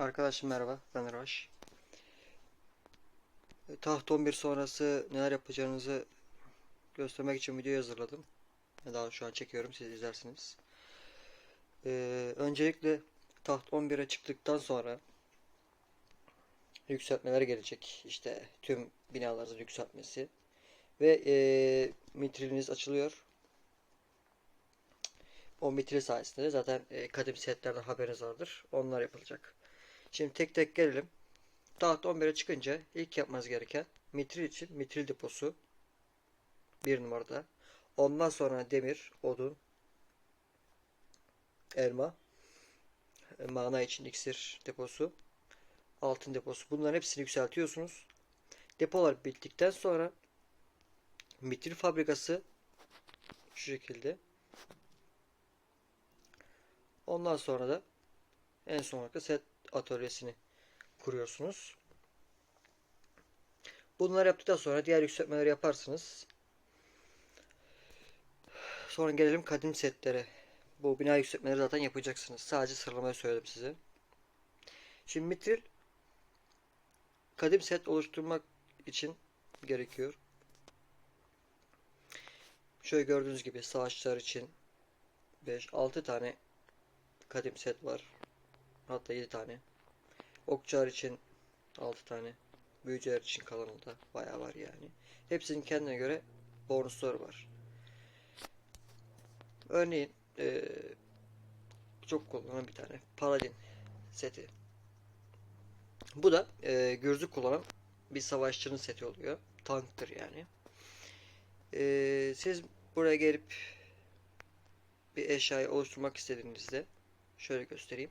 Arkadaşlar merhaba, ben Raş. E, Taht 11 sonrası neler yapacağınızı göstermek için video hazırladım. Daha şu an çekiyorum, siz izlersiniz. Ee, öncelikle taht 11'e çıktıktan sonra yükseltmeler gelecek. İşte tüm binaların yükseltmesi. Ve e, mitriliniz açılıyor. O mitril sayesinde de zaten e, kadim setlerden haberiniz vardır. Onlar yapılacak. Şimdi tek tek gelelim. Taht 11'e çıkınca ilk yapmanız gereken mitril için mitril deposu bir numarada. Ondan sonra demir, odun, elma, e, mana için iksir deposu, altın deposu. Bunların hepsini yükseltiyorsunuz. Depolar bittikten sonra mitril fabrikası şu şekilde. Ondan sonra da en son olarak set atölyesini kuruyorsunuz. Bunları yaptıktan sonra diğer yükseltmeleri yaparsınız. Sonra gelelim kadim setlere. Bu bina yükseltmeleri zaten yapacaksınız. Sadece sıralamayı söyledim size. Şimdi mitril kadim set oluşturmak için gerekiyor. Şöyle gördüğünüz gibi savaşçılar için 5-6 tane kadim set var. Hatta 7 tane. Okçular için 6 tane. Büyücüler için kalanı da bayağı var yani. Hepsinin kendine göre bonusları var. Örneğin eee, çok kullanılan bir tane Paladin seti. Bu da eee gürzü kullanan bir savaşçının seti oluyor. Tanktır yani. Eee, siz buraya gelip bir eşyayı oluşturmak istediğinizde şöyle göstereyim.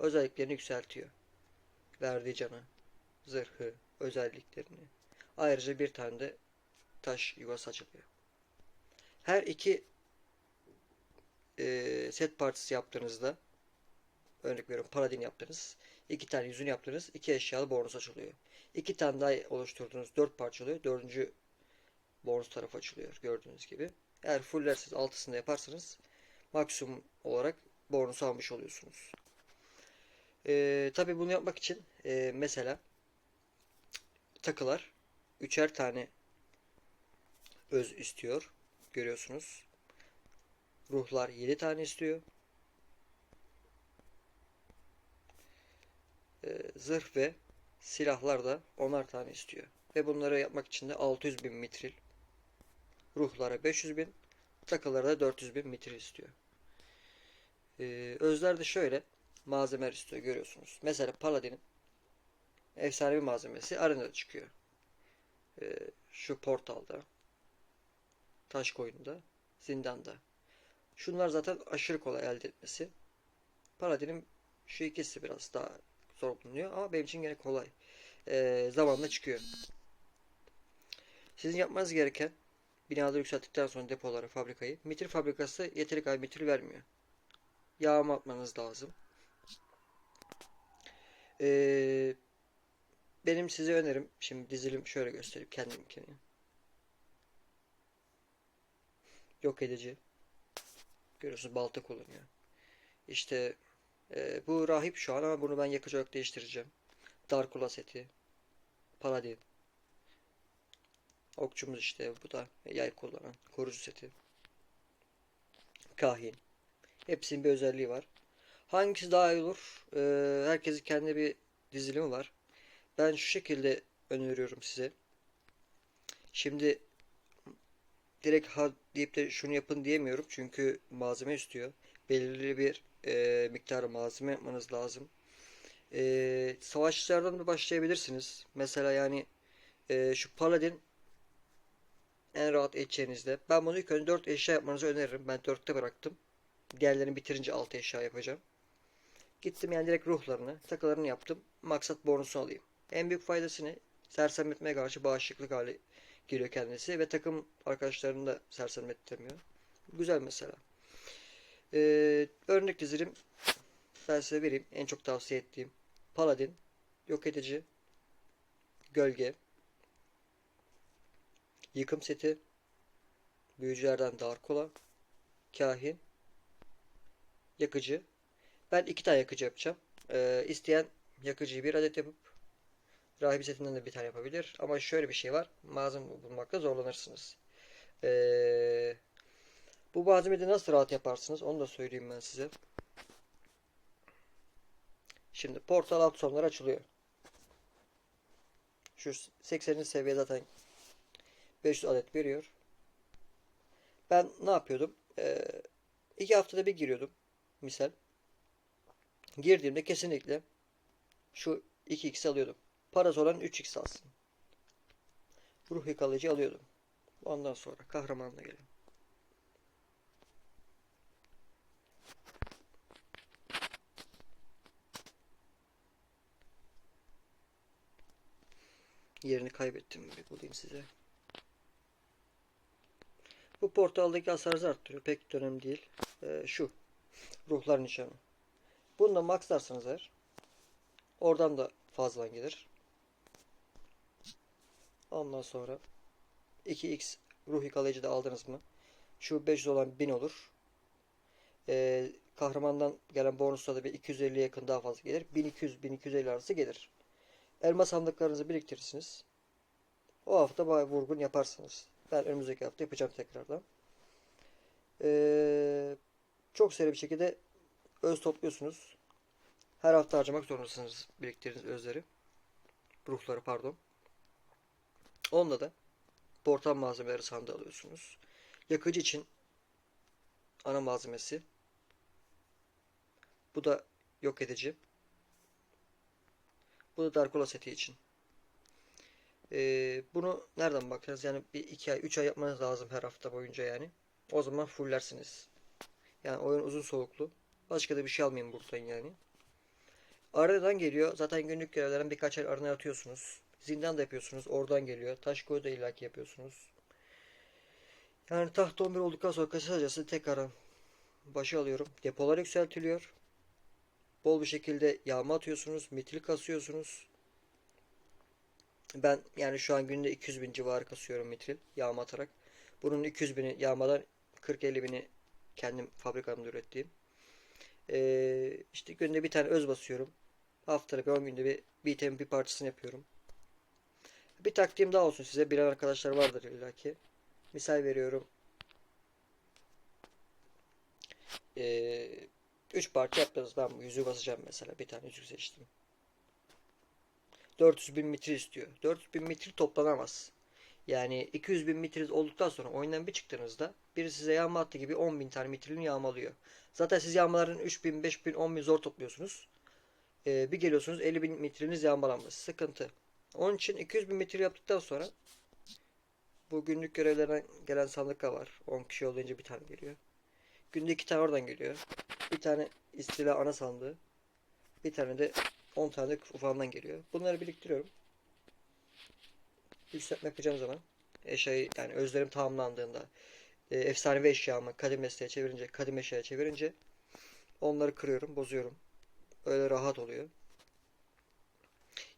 Özelliklerini yükseltiyor. Verdiği canı, zırhı, özelliklerini. Ayrıca bir tane de taş yuvası açılıyor. Her iki e, set partisi yaptığınızda örnek veriyorum paladin yaptınız. iki tane yüzünü yaptınız. iki eşyalı bonus açılıyor. İki tane daha oluşturduğunuz dört parça. Dördüncü bonus tarafı açılıyor gördüğünüz gibi. Eğer fullersiniz altısında yaparsanız maksimum olarak bonus almış oluyorsunuz. Ee, tabii bunu yapmak için e, mesela takılar üçer tane öz istiyor. Görüyorsunuz. Ruhlar 7 tane istiyor. Ee, zırh ve silahlar da 10'ar tane istiyor. Ve bunları yapmak için de 600 bin mitril. Ruhlara 500 bin. Takılara da 400 bin mitril istiyor. Ee, özler de şöyle malzemeler istiyor görüyorsunuz. Mesela Paladin'in efsanevi malzemesi arenada çıkıyor. Ee, şu portalda, taş koyunda, zindanda. Şunlar zaten aşırı kolay elde etmesi. Paladin'in şu ikisi biraz daha zor bulunuyor ama benim için gene kolay. Ee, zamanla çıkıyor. Sizin yapmanız gereken binaları yükselttikten sonra depoları, fabrikayı. Mitril fabrikası yeteri kadar mitril vermiyor. Yağma atmanız lazım. Ee, benim size önerim şimdi dizilim şöyle göstereyim kendimkini. Yok edici. Görüyorsunuz balta kullanıyor. İşte e, bu rahip şu an ama bunu ben yakıcı olarak değiştireceğim. Darkula seti. Paladin. Okçumuz işte bu da yay kullanan korucu seti. Kahin. Hepsinin bir özelliği var. Hangisi daha iyi olur? Ee, herkesin kendi bir dizilimi var. Ben şu şekilde öneriyorum size. Şimdi direkt ha deyip de şunu yapın diyemiyorum. Çünkü malzeme istiyor. Belirli bir e, miktar malzeme yapmanız lazım. E, savaşçılardan da başlayabilirsiniz. Mesela yani e, şu paladin en rahat edeceğinizde. Ben bunu ilk önce 4 eşya yapmanızı öneririm. Ben 4'te bıraktım. Diğerlerini bitirince 6 eşya yapacağım. Gittim yani direkt ruhlarını, takılarını yaptım. Maksat bonusu alayım. En büyük faydası ne? Sersemletmeye karşı bağışıklık hali geliyor kendisi ve takım arkadaşlarını da sersemlettirmiyor. Güzel mesela. Ee, örnek dizilim ben size vereyim. En çok tavsiye ettiğim Paladin, Yok Edici, Gölge, Yıkım Seti, Büyücülerden Darkola, Kahin, Yakıcı. Ben iki tane yakıcı yapacağım. Ee, isteyen yakıcıyı bir adet yapıp rahibi setinden de bir tane yapabilir. Ama şöyle bir şey var. Malzeme bulmakta zorlanırsınız. Ee, bu malzemeyi nasıl rahat yaparsınız onu da söyleyeyim ben size. Şimdi portal alt sonları açılıyor. Şu 80. seviye zaten 500 adet veriyor. Ben ne yapıyordum? Ee, iki haftada bir giriyordum. Misal. Girdiğimde kesinlikle şu 2x alıyordum. Parası olan 3x alsın. Ruh yıkalıcı alıyordum. Ondan sonra kahramanla gelin. Yerini kaybettim. Bir bulayım size. Bu portaldaki hasarı arttırıyor. Pek önemli değil. Ee, şu. Ruhlar nişanı. Bunu da maxlarsanız eğer oradan da fazla gelir. Ondan sonra 2x ruh yıkalayıcı da aldınız mı? Şu 500 olan 1000 olur. Ee, kahramandan gelen bonusla da bir 250'ye yakın daha fazla gelir. 1200-1250 arası gelir. Elma sandıklarınızı biriktirirsiniz. O hafta bayağı vurgun yaparsınız. Ben önümüzdeki hafta yapacağım tekrardan. Ee, çok seri bir şekilde öz topluyorsunuz. Her hafta harcamak zorundasınız biriktirdiğiniz özleri. Ruhları pardon. Onunla da portal malzemeleri sandığı alıyorsunuz. Yakıcı için ana malzemesi. Bu da yok edici. Bu da Darkola seti için. Ee, bunu nereden bakarız? Yani bir iki ay, üç ay yapmanız lazım her hafta boyunca yani. O zaman fullersiniz. Yani oyun uzun soluklu. Başka da bir şey almayın buradan yani. Aradan geliyor. Zaten günlük görevlerden birkaç ay arana atıyorsunuz. Zindan da yapıyorsunuz. Oradan geliyor. Taş koyu da illaki yapıyorsunuz. Yani taht 11 olduktan sonra kısacası tekrardan başı alıyorum. Depolar yükseltiliyor. Bol bir şekilde yağma atıyorsunuz. Mitil kasıyorsunuz. Ben yani şu an günde 200 bin civarı kasıyorum mitril yağma atarak. Bunun 200 bini yağmadan 40-50 bini kendim fabrikamda ürettiğim. Ee, işte günde bir tane öz basıyorum. Haftada bir 10 günde bir item bir parçasını yapıyorum. Bir taktiğim daha olsun size. Bilen arkadaşlar vardır illaki. Misal veriyorum. Ee, 3 parça yaptınız. Ben bu yüzüğü basacağım mesela. Bir tane yüzük seçtim. 400 bin mitril istiyor. 400 bin mitril toplanamaz. Yani 200 bin mitril olduktan sonra oyundan bir çıktığınızda biri size yağma attı gibi 10 bin tane mitrilini yağmalıyor. Zaten siz yağmaların 3 bin, 5 bin, 10 bin zor topluyorsunuz. Ee, bir geliyorsunuz 50 bin mitriliniz yağmalanmış. Sıkıntı. Onun için 200 bin mitril yaptıktan sonra bu günlük görevlerden gelen sandıklar var. 10 kişi olunca bir tane geliyor. Günde iki tane oradan geliyor. Bir tane istila ana sandığı. Bir tane de 10 tane ufağından geliyor. Bunları biriktiriyorum. Yükseltme yapacağım zaman eşyayı yani özlerim tamamlandığında e, efsanevi eşyamı kadim mesleğe çevirince kadim eşyaya çevirince onları kırıyorum bozuyorum. Öyle rahat oluyor.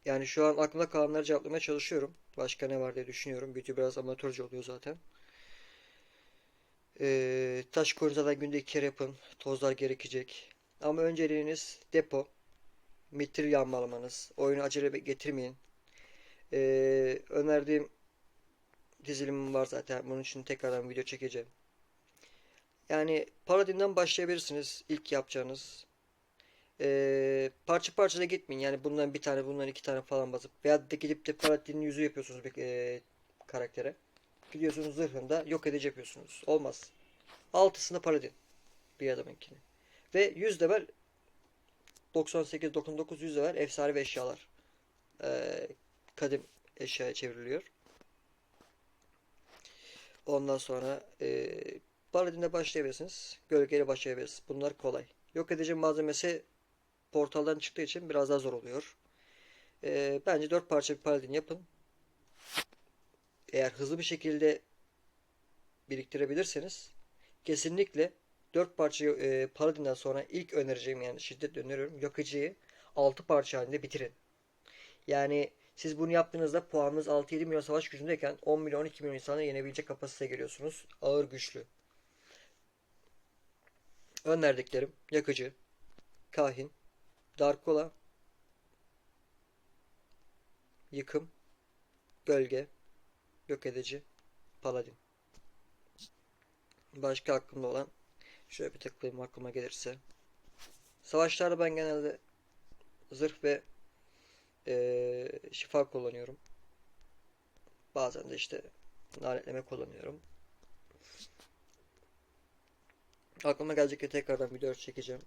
Yani şu an aklımda kalanları cevaplamaya çalışıyorum. Başka ne var diye düşünüyorum. Video biraz amatörce oluyor zaten. Ee, taş koyun zaten günde iki kere yapın. Tozlar gerekecek. Ama önceliğiniz depo. Mitril yağmalamanız. Oyunu acele getirmeyin. Ee, önerdiğim dizilimim var zaten. Bunun için tekrardan video çekeceğim. Yani Paladin'den başlayabilirsiniz. ilk yapacağınız. Ee, parça parça da gitmeyin. Yani bundan bir tane, bundan iki tane falan basıp veya da gidip de Paladin'in yüzü yapıyorsunuz bir e, karaktere. Gidiyorsunuz zırhında yok edici yapıyorsunuz. Olmaz. Altısında Paladin. Bir adamınkini. Ve 100 level 98, 99, 100 level efsane ve eşyalar. Ee, kadim eşyaya çevriliyor. Ondan sonra e, Paladin'de başlayabilirsiniz. Gölgeyle başlayabilirsiniz. Bunlar kolay. Yok edici malzemesi portaldan çıktığı için biraz daha zor oluyor. E, bence 4 parça bir Paladin yapın. Eğer hızlı bir şekilde biriktirebilirseniz kesinlikle 4 parça e, Paladin'den sonra ilk önereceğim yani şiddetle öneriyorum. Yakıcıyı 6 parça halinde bitirin. Yani siz bunu yaptığınızda puanınız 6-7 milyon savaş gücündeyken 10 milyon 12 milyon insanı yenebilecek kapasiteye geliyorsunuz. Ağır güçlü. Önerdiklerim yakıcı, kahin, Darkola, yıkım, gölge, yok edici, paladin. Başka aklımda olan şöyle bir tıklayayım aklıma gelirse. Savaşlarda ben genelde zırh ve eee, şifa kullanıyorum. Bazen de işte nanetleme kullanıyorum. Aklıma gelecek tekrardan video çekeceğim.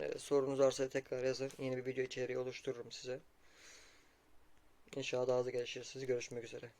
Ee, sorunuz varsa tekrar yazın. Yeni bir video içeriği oluştururum size. İnşallah daha hızlı gelişirsiniz. Görüşmek üzere.